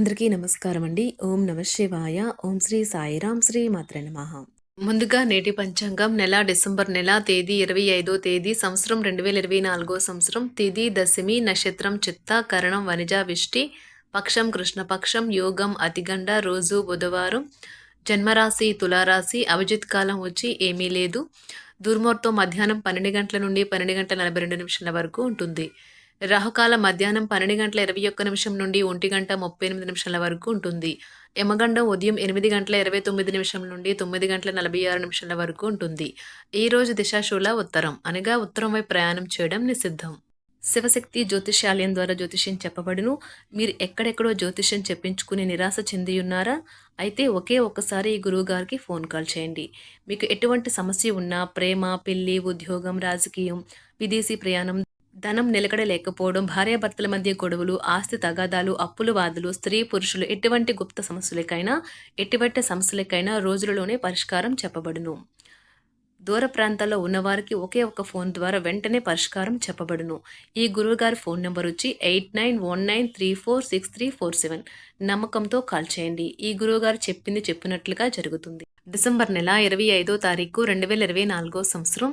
అందరికీ నమస్కారం అండి. ఓం నమ శివాయ. ఓం శ్రీ సాయిరాం శ్రీ మాత్ర నమః. ముందుగా నేటి పంచాంగం నెల డిసెంబర్ నెల తేదీ ఇరవై ఐదో తేదీ సంవత్సరం రెండు వేల ఇరవై నాలుగో సంవత్సరం. తిది దశమి నక్షత్రం చిత్త కరణం వనిజ విష్టి పక్షం కృష్ణపక్షం యోగం అతిగండ రోజు బుధవారం. జన్మరాశి తులారాశి అభిజిత్ కాలం వచ్చి ఏమీ లేదు. దుర్మోర్తో మధ్యాహ్నం పన్నెండు గంటల నుండి పన్నెండు గంటల నలభై రెండు నిమిషాల వరకు ఉంటుంది. రాహుకాల మధ్యాహ్నం పన్నెండు గంటల ఇరవై ఒక్క నిమిషం నుండి ఒంటి గంట ముప్పై ఎనిమిది నిమిషాల వరకు ఉంటుంది. యమగండం ఉదయం ఎనిమిది గంటల ఇరవై తొమ్మిది నిమిషం నుండి తొమ్మిది గంటల నలభై ఆరు నిమిషాల వరకు ఉంటుంది. ఈ రోజు దిశాశూల ఉత్తరం. అనగా ఉత్తరం వైపు ప్రయాణం చేయడం నిషిద్ధం. శివశక్తి జ్యోతిష్యాలయం ద్వారా జ్యోతిష్యం చెప్పబడును. మీరు ఎక్కడెక్కడో జ్యోతిష్యం చెప్పించుకుని నిరాశ చెంది ఉన్నారా అయితే ఒకే ఒక్కసారి ఈ గురువు గారికి ఫోన్ కాల్ చేయండి. మీకు ఎటువంటి సమస్య ఉన్నా ప్రేమ పెళ్ళి ఉద్యోగం రాజకీయం విదేశీ ప్రయాణం ధనం నిలకడ లేకపోవడం భార్యాభర్తల మధ్య గొడవలు ఆస్తి తగాదాలు అప్పులు బాధలు స్త్రీ పురుషులు ఎటువంటి గుప్త సమస్యలకైనా ఎటువంటి సమస్యలకైనా రోజులలోనే పరిష్కారం చెప్పబడును. దూర ప్రాంతాల్లో ఉన్నవారికి ఒకే ఒక ఫోన్ ద్వారా వెంటనే పరిష్కారం చెప్పబడును. ఈ గురువుగారి ఫోన్ నెంబర్ వచ్చి eight nine one nine three four six three four seven. నమ్మకంతో కాల్ చేయండి. ఈ గురువుగారు చెప్పింది చెప్పినట్లుగా జరుగుతుంది. డిసెంబర్ నెల ఇరవై ఐదో తారీఖు రెండు వేల ఇరవై నాలుగో సంవత్సరం.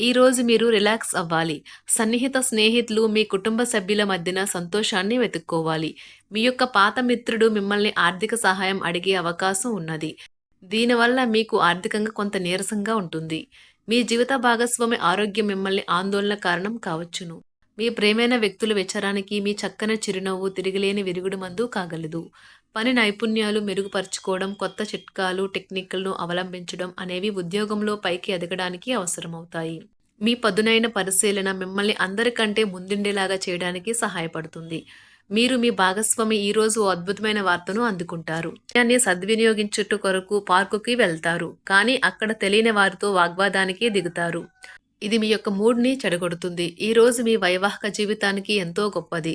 ఈరోజు మీరు రిలాక్స్ అవ్వాలి. సన్నిహిత స్నేహితులు మీ కుటుంబ సభ్యుల మధ్యన సంతోషాన్ని వెతుక్కోవాలి. మీ యొక్క పాత మిత్రుడు మిమ్మల్ని ఆర్థిక సహాయం అడిగే అవకాశం ఉన్నది. దీనివల్ల మీకు ఆర్థికంగా కొంత నీరసంగా ఉంటుంది. మీ జీవిత భాగస్వామి ఆరోగ్యం మిమ్మల్ని ఆందోళన కారణం కావచ్చును. మీ ప్రేమైన వ్యక్తుల విచారానికి మీ చక్కని చిరునవ్వు తిరిగిలేని విరుగుడు మందు కాగలదు. పని నైపుణ్యాలు మెరుగుపరుచుకోవడం కొత్త చిట్కాలు టెక్నిక్లను అవలంబించడం అనేవి ఉద్యోగంలో పైకి ఎదగడానికి అవసరమవుతాయి. మీ పదునైన పరిశీలన మిమ్మల్ని అందరికంటే ముందుండేలాగా చేయడానికి సహాయపడుతుంది. మీరు మీ భాగస్వామి ఈ రోజు అద్భుతమైన వార్తను అందుకుంటారు. దాన్ని సద్వినియోగించుట కొరకు పార్కుకి వెళ్తారు కానీ అక్కడ తెలియని వారితో వాగ్వాదానికి దిగుతారు. ఇది మీ యొక్క మూడ్ని చెడగొడుతుంది. ఈరోజు మీ వైవాహిక జీవితానికి ఎంతో గొప్పది.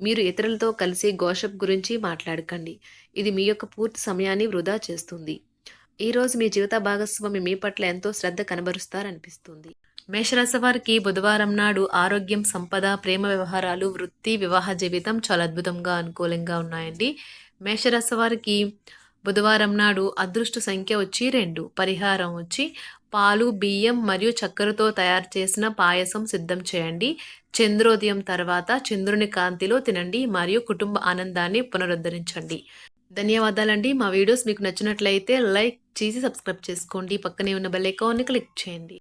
మీరు ఇతరులతో కలిసి గోషప్ గురించి మాట్లాడకండి. ఇది మీ యొక్క పూర్తి సమయాన్ని వృధా చేస్తుంది. ఈరోజు మీ జీవిత భాగస్వామి మీ పట్ల ఎంతో శ్రద్ధ కనబరుస్తారనిపిస్తుంది. మేషరాశి వారికి బుధవారం నాడు ఆరోగ్యం సంపద ప్రేమ వ్యవహారాలు వృత్తి వివాహ జీవితం చాలా అద్భుతంగా అనుకూలంగా ఉన్నాయండి. మేషరాశి వారికి బుధవారం నాడు అదృష్ట సంఖ్య వచ్చి రెండు. పరిహారం వచ్చి పాలు బియ్యం మరియు చక్కెరతో తయారు చేసిన పాయసం సిద్ధం చేయండి. చంద్రోదయం తర్వాత చంద్రుని కాంతిలో తినండి మరియు కుటుంబ ఆనందాన్ని పునరుద్ధరించండి. ధన్యవాదాలండి. మా వీడియోస్ మీకు నచ్చినట్లయితే లైక్ చేసి సబ్స్క్రైబ్ చేసుకోండి. పక్కనే ఉన్న బెల్ ఐకాన్ని క్లిక్ చేయండి.